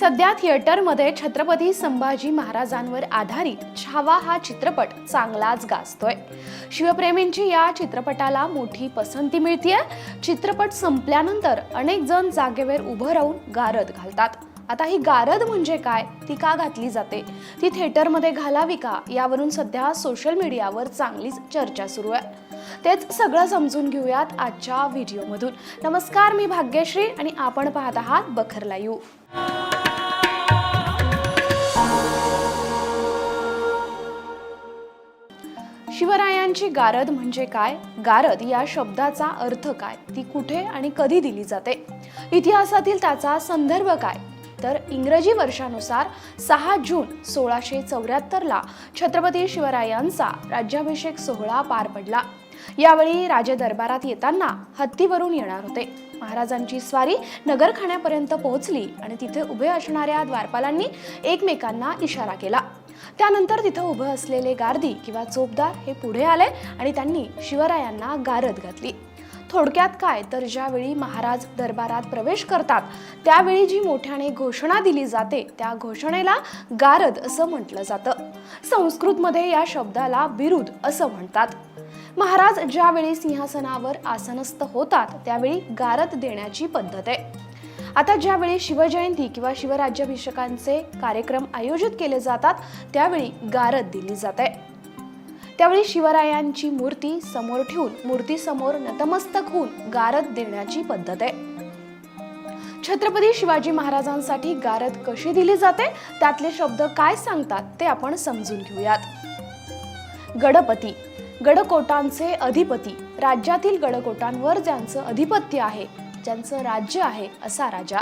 सध्या थिएटरमध्ये छत्रपती संभाजी महाराजांवर आधारित छावा हा चित्रपट चांगलाच गाजतोय. शिवप्रेमींची या चित्रपटाला मोठी पसंती मिळतीये. चित्रपट संपल्यानंतर अनेक जण जागेवर उभं राहून गारद घालतात. आता ही गारद म्हणजे काय? ती का घातली जाते? ती थिएटरमध्ये घालावी का? यावरून सध्या सोशल मीडियावर चांगलीच चर्चा सुरू आहे. तेच सगळं समजून घेऊयात आजच्या व्हिडिओमधून. नमस्कार मी भाग्यश्री आणि आपण पाहत आहात बखरला यू शिवरायांची गारद म्हणजे काय? गारद या शब्दाचा अर्थ काय? ती कुठे आणि कधी दिली जाते? इतिहासातील त्याचा संदर्भ काय? तर इंग्रजी वर्षानुसार सहा जून सोळाशे चौऱ्याहत्तरला छत्रपती शिवरायांचा राज्याभिषेक सोहळा पार पडला. यावेळी राजे दरबारात येताना हत्तीवरून येणार होते. महाराजांची स्वारी नगरखान्यापर्यंत पोहोचली आणि तिथे उभे असणाऱ्या द्वारपालांनी एकमेकांना इशारा केला. त्यानंतर तिथं उभं असलेले गार्दी किंवा चोपदार हे पुढे आले आणि त्यांनी शिवरायांना गारद घातली. थोडक्यात काय? तर ज्यावेळी महाराज दरबारात प्रवेश करतात त्यावेळी जी मोठ्याने घोषणा दिली जाते त्या घोषणेला गारद असं म्हटलं जातं. संस्कृतमध्ये या शब्दाला बिरुद असं म्हणतात. महाराज ज्यावेळी सिंहासनावर आसनस्थ होतात त्यावेळी गारद देण्याची पद्धत आहे. आता ज्यावेळी शिवजयंती किंवा शिवराज्याभिषेकांचे कार्यक्रम आयोजित केले जातात त्यावेळी गारद दिली जाते. त्यावेळी शिवरायांची मूर्ती समोर ठेवून मूर्तीसमोर नतमस्तक होऊन गारद देण्याची पद्धत आहे. छत्रपती शिवाजी महाराजांसाठी गारद कशी दिली जाते? त्यातले शब्द काय सांगतात ते आपण समजून घेऊयात. गडपती. गडकोटांचे अधिपती. राज्यातील गडकोटांवर ज्यांचं अधिपत्य आहे ज्यांचं राज्य आहे असा राजा.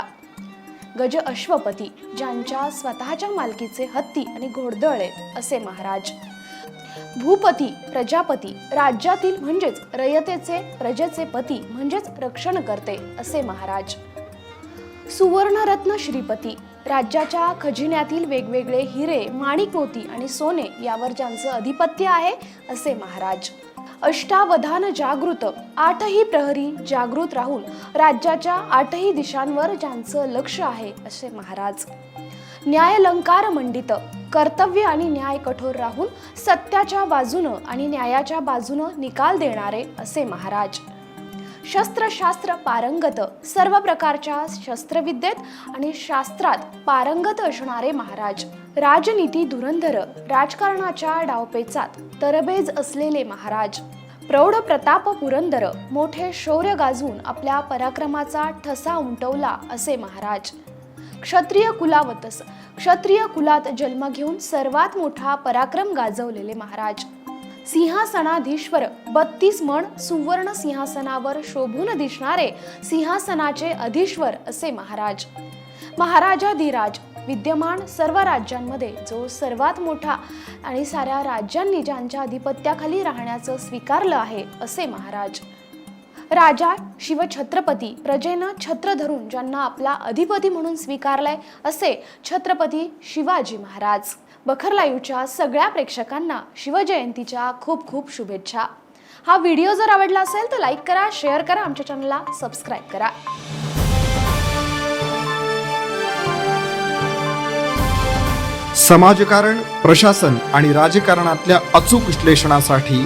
गज अश्वपती ज्यांच्या स्वतःच्या मालकीचे हत्ती आणि घोडदळ आहेत असे महाराज. भूपती प्रजापती राज्यातील म्हणजेच रयतेचे प्रजेचे पती म्हणजेच रक्षण करते असे महाराज. सुवर्णरत्न श्रीपती राज्याच्या खजिन्यातील वेगवेगळे हिरे माणिक मोती आणि सोने यावर ज्यांचं अधिपत्य आहे असे महाराज. अष्टावधान जागृत आठही प्रहरी जागृत राहून राज्याच्या आठही दिशांवर ज्यांचं लक्ष आहे असे महाराज. न्यायलंकार मंडित कर्तव्य आणि न्याय कठोर राहून सत्याच्या बाजूनं आणि न्यायाच्या बाजूनं निकाल देणारे असे महाराज. शस्त्रशास्त्र पारंगत सर्व प्रकारच्या शस्त्रविद्येत आणि शास्त्रात पारंगत असणारे महाराज. राजनीती धुरंधर राजकारणाच्या डावपेचात तरबेज असलेले महाराज. प्रौढ प्रताप पुरंदर मोठे शौर्य गाजवून आपल्या पराक्रमाचा ठसा उमटवला असे महाराज. क्षत्रिय कुलावतस क्षत्रिय कुलात जन्म घेऊन सर्वात मोठा पराक्रम गाजवलेले महाराज. सिंहासनाधीश्वर बत्तीस मण सुवर्ण सिंहासनावर शोभून दिसणारे सिंहासनाचे अधीश्वर असे महाराज. महाराजाधिराज विद्यमान सर्व राज्यांमध्ये जो सर्वात मोठा आणि साऱ्या राज्यांनी ज्यांच्या अधिपत्याखाली राहण्याचं स्वीकारलं आहे असे महाराज. राजा शिवछत्रपती प्रजेनं छत्र धरून ज्यांना आपला अधिपती म्हणून स्वीकारलाय असे छत्रपती शिवाजी महाराज. बखर लाईव्हच्या सगळ्या प्रेक्षकांना शिवजयंतीच्या खूप खूप शुभेच्छा. हा व्हिडिओ जर आवडला असेल तर लाईक करा शेअर करा आमच्या चॅनलला सबस्क्राईब करा. समाजकारण प्रशासन आणि राजकारणातल्या अचूक विश्लेषणासाठी